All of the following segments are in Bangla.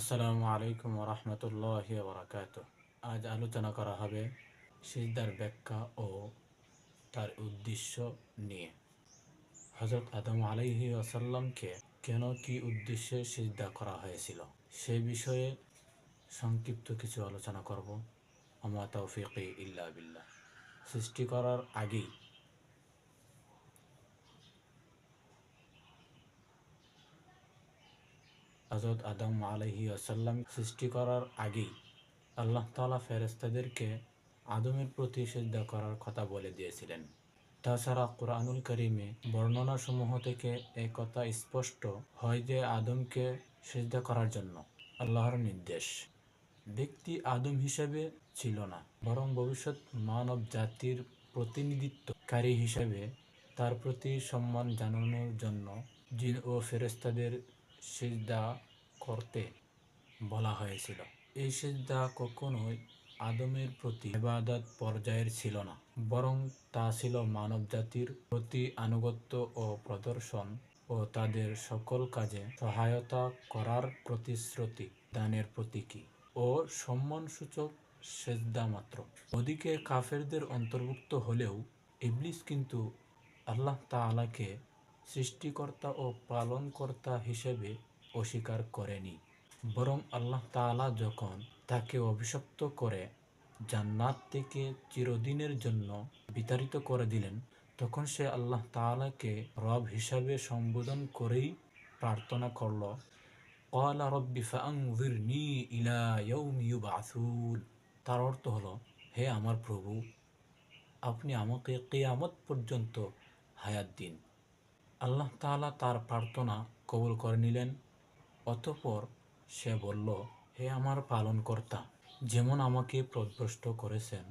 আসসালামু আলাইকুম রহমতুল্লাহ বরাকাত আজ আলোচনা করা হবে সিজদার ব্যাখ্যা ও তার উদ্দেশ্য নিয়ে। হজরত আদম আলাইহি আসাল্লামকে কেন কি উদ্দেশ্যে সিজদা করা হয়েছিল, সে বিষয়ে সংক্ষিপ্ত কিছু আলোচনা করব। আমা তৌফিক ইল্লা বিল্লাহ। সৃষ্টি করার আগেই হজরত আদম আলহি আসাল্লাম সৃষ্টি করার আগেই আল্লাহ তালা ফেরেস্তাদেরকে আদমের প্রতি শ্রদ্ধা করার কথা বলে দিয়েছিলেন। তাছাড়া কোরআনুল করিমে বর্ণনাসমূহ থেকে এই কথা স্পষ্ট হয় যে আদমকে শ্রদ্ধা করার জন্য আল্লাহর নির্দেশ। ব্যক্তি আদম হিসেবে ছিল না, বরং ভবিষ্যৎ মানব জাতির প্রতিনিধিত্বকারী হিসেবে তার প্রতি সম্মান জানানোর জন্য জিন ও ফেরেস্তাদের সিজদা করতে বলা হয়েছিল। এই সিজদা কখনোই আদমের প্রতি ইবাদত পর্যায়ের ছিল না, বরং তা ছিল মানবজাতির প্রতি আনুগত্য ও প্রদর্শন ও তাদের সকল কাজে সহায়তা করার প্রতিশ্রুতি দানের প্রতীকী ও সম্মানসূচক সেজদা মাত্র। ওদিকে কাফেরদের অন্তর্ভুক্ত হলেও ইবলিস কিন্তু আল্লাহ তাআলাকে সৃষ্টিকর্তা ও পালনকর্তা হিসেবে অস্বীকার করেনি। বরং আল্লাহ তালা যখন তাকে অভিশপ্ত করে জান্নাত থেকে চিরদিনের জন্য বিতাড়িত করে দিলেন, তখন সে আল্লাহ তালাকে রব হিসাবে সম্বোধন করেই প্রার্থনা করল কলা রব্বি বাসুল তার অর্থ হলো, হে আমার প্রভু, আপনি আমাকে কেয়ামত পর্যন্ত হায়াত দিন। আল্লাহ তাআলা তার প্রার্থনা কবুল করে নিলেন। অতঃপর সে বলল, হে আমার পালনকর্তা, যেমন আমাকে প্রদভ্রষ্ট করেছেন,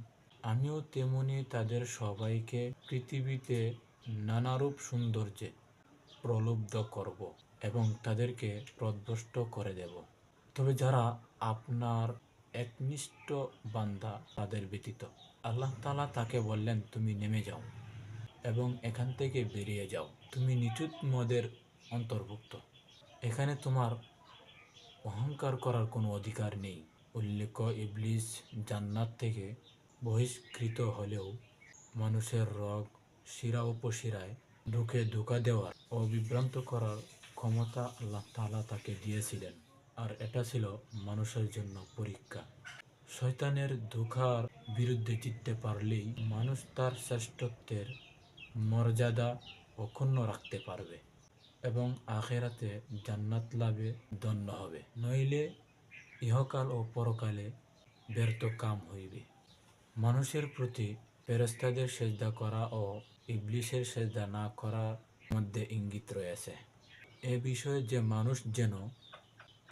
আমিও তেমনি তাদের সবাইকে পৃথিবীতে নানারূপ সৌন্দর্যে প্রলুব্ধ করব এবং তাদেরকে প্রদভ্রষ্ট করে দেব। তবে যারা আপনার একনিষ্ঠ বান্দা, তাদের ব্যতীত। আল্লাহ তালা তাকে বললেন, তুমি নেমে যাও। এবং এখান থেকে বেরিয়ে যাও। তুমি নিচুত মদের অন্তর্ভুক্ত। এখানে তোমার অহংকার করার কোনো অধিকার নেই। উল্লেখ্য, ইবলিস জান্নাত থেকে বহিষ্কৃত হলেও মানুষের রোগ শিরা উপশিরায় ঢুকে ধোকা দেওয়ার ও বিভ্রান্ত করার ক্ষমতা আল্লাহ তাআলা তাকে দিয়েছিলেন। আর এটা ছিল মানুষের জন্য পরীক্ষা। শয়তানের ধোকার বিরুদ্ধে জিততে পারলেই মানুষ তার শ্রেষ্ঠত্বের মর্যাদা অক্ষুণ্ণ রাখতে পারবে এবং আখেরাতে জান্নাত লাভে ধন্য হবে। নইলে ইহকাল ও পরকালে ব্যর্থ কাম হইবে। মানুষের প্রতি ফেরেস্তাদের সেজদা করা ও ইবলিশের সেজদা না করার মধ্যে ইঙ্গিত রয়েছে। এ বিষয়ে যে মানুষ যেন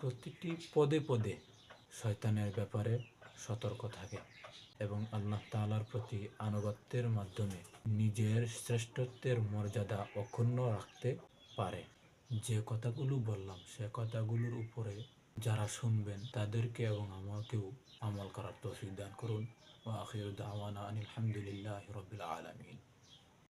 প্রতিটি পদে পদে শয়তানের ব্যাপারে সতর্ক থাকে এবং আল্লাহ তালার প্রতি আনুগত্যের মাধ্যমে নিজের শ্রেষ্ঠত্বের মর্যাদা অক্ষুণ্ণ রাখতে পারে। যে কথাগুলো বললাম, সে কথাগুলোর উপরে যারা শুনবেন তাদেরকে এবং আমাকেও আমল করার তৌফিক দান করুন। ওয়া আখিরু দাওয়ানা আনিল হামদুলিল্লাহি রাব্বিল আলামিন।